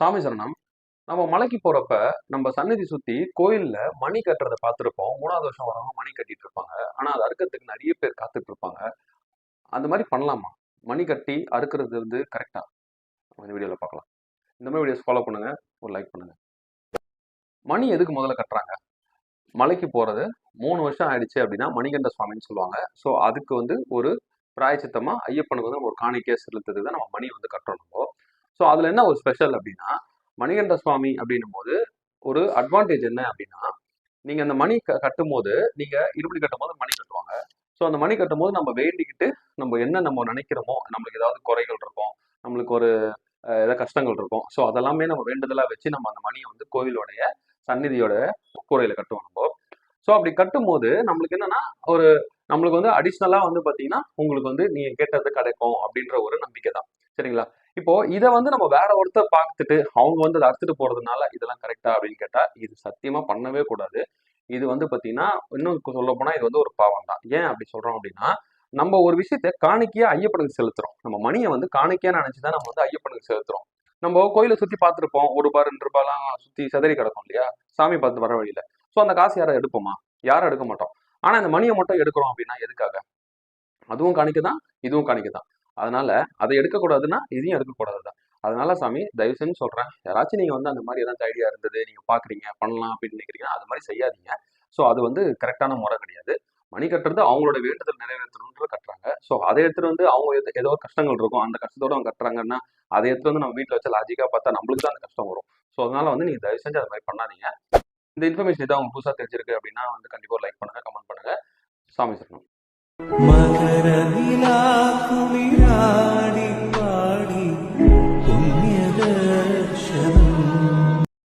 சாமி சரணம். நம்ம மலைக்கு போறப்ப நம்ம சன்னதி சுத்தி கோயில்ல மணி கட்டுறதை பார்த்துருப்போம். மூணாவது வருஷம் வரவங்க மணி கட்டிட்டு இருப்பாங்க. ஆனா அது அறுக்கிறதுக்கு நிறைய பேர் காத்துட்டு இருப்பாங்க. அந்த மாதிரி பண்ணலாமா? மணி கட்டி அறுக்கிறது வந்து கரெக்டா இந்த வீடியோல பார்க்கலாம். இந்த மாதிரி வீடியோஸ் ஃபாலோ பண்ணுங்க. ஒரு லைக் பண்ணுங்க. மணி எதுக்கு முதல்ல கட்டுறாங்க? மலைக்கு போறது மூணு வருஷம் ஆயிடுச்சு அப்படின்னா மணிகண்ட சுவாமின்னு சொல்லுவாங்க. ஸோ அதுக்கு வந்து ஒரு பிராயச்சித்தமாக ஐயப்பனுக்கு வந்து நம்ம ஒரு காணிக்கே செலுத்துறது தான் நம்ம மணி வந்து கட்டுறோம் ஸோ அதில் என்ன ஒரு ஸ்பெஷல் அப்படின்னா மணிகண்ட சுவாமி அப்படின்னும் போது ஒரு அட்வான்டேஜ் என்ன அப்படின்னா நீங்க அந்த மணி க கட்டும் போது நீங்க இருபடி கட்டும் போது மணி கட்டுவாங்க. ஸோ அந்த மணி கட்டும் போது நம்ம வேண்டிக்கிட்டு நம்ம என்ன நம்ம நினைக்கிறோமோ நம்மளுக்கு ஏதாவது குறைகள் இருக்கும் நம்மளுக்கு ஒரு ஏதாவது கஷ்டங்கள் இருக்கும். ஸோ அதெல்லாமே நம்ம வேண்டுதலா வச்சு நம்ம அந்த மணியை வந்து கோவிலோடைய சந்நிதியோட கூரையில கட்டுவோம் நம்ம. ஸோ அப்படி கட்டும் போது நம்மளுக்கு என்னன்னா ஒரு நம்மளுக்கு வந்து அடிஷ்னலா வந்து பாத்தீங்கன்னா உங்களுக்கு வந்து நீங்க கேட்டது கிடைக்கும் அப்படின்ற ஒரு நம்பிக்கை தான். இப்போ இதை வந்து நம்ம வேற ஒருத்தர் பார்த்துட்டு அவங்க வந்து அதை அறுத்துட்டு போறதுனால இதெல்லாம் கரெக்டா அப்படின்னு கேட்டா இது சத்தியமா பண்ணவே கூடாது. இது வந்து பாத்தீங்கன்னா இன்னும் சொல்ல போனா இது வந்து ஒரு பாவம் தான் ஏன் அப்படி சொல்றோம் அப்படின்னா நம்ம ஒரு விஷயத்த காணிக்கையா ஐயப்பனுக்கு செலுத்துறோம். நம்ம மணியை வந்து காணிக்கையா நினைச்சுதான் நம்ம வந்து ஐயப்பனுக்கு செலுத்துறோம். நம்ம கோயிலை சுத்தி பார்த்துருப்போம். ஒரு ரூபாய் ரெண்டு ரூபாய்லாம் சுத்தி சிதறி கிடக்கும் இல்லையா? சாமி பார்த்து வர வழியில. ஸோ அந்த காசு யாரை எடுப்போமா? யாரும் எடுக்க மாட்டோம். ஆனா இந்த மணியை மட்டும் எடுக்கிறோம் அப்படின்னா எதுக்காக? அதுவும் காணிக்க தான் இதுவும் காணிக்க தான் அதனால அதை எடுக்கக்கூடாதுன்னா இதையும் எடுக்கக்கூடாது தான் அதனால சாமி தயவு செஞ்சு சொல்றேன். யாராச்சும் நீங்க வந்து அந்த மாதிரி ஏதாச்சும் ஐடியா இருந்தது நீங்க பாக்குறீங்க பண்ணலாம் அப்படின்னு நினைக்கிறீங்க அது மாதிரி செய்யாதீங்க. ஸோ அது வந்து கரெக்டான முறை கிடையாது. மணி கட்டுறது அவங்களோட வேண்டுதல் நிறைவேற்றணுன்ற கட்டுறாங்க. ஸோ அதை எடுத்துட்டு வந்து அவங்க எது- ஏதோ கஷ்டங்கள் இருக்கும். அந்த கஷ்டத்தோட அவங்க கட்டுறாங்கன்னா அதை எடுத்து வந்து நம்ம வீட்டில் வச்சு லாஜிக்காக பார்த்தா நம்மளுக்கு தான் அந்த கஷ்டம் வரும். ஸோ அதனால வந்து நீங்கள் தயவு செஞ்சு அது மாதிரி பண்ணாதீங்க. இந்த இன்ஃபர்மேஷன் இதாக உங்களுக்கு புதுசாக தெரிஞ்சிருக்கு அப்படின்னா வந்து கண்டிப்பாக லைக் பண்ணுங்க கமெண்ட் பண்ணுங்க. சாமி சொல்லணும்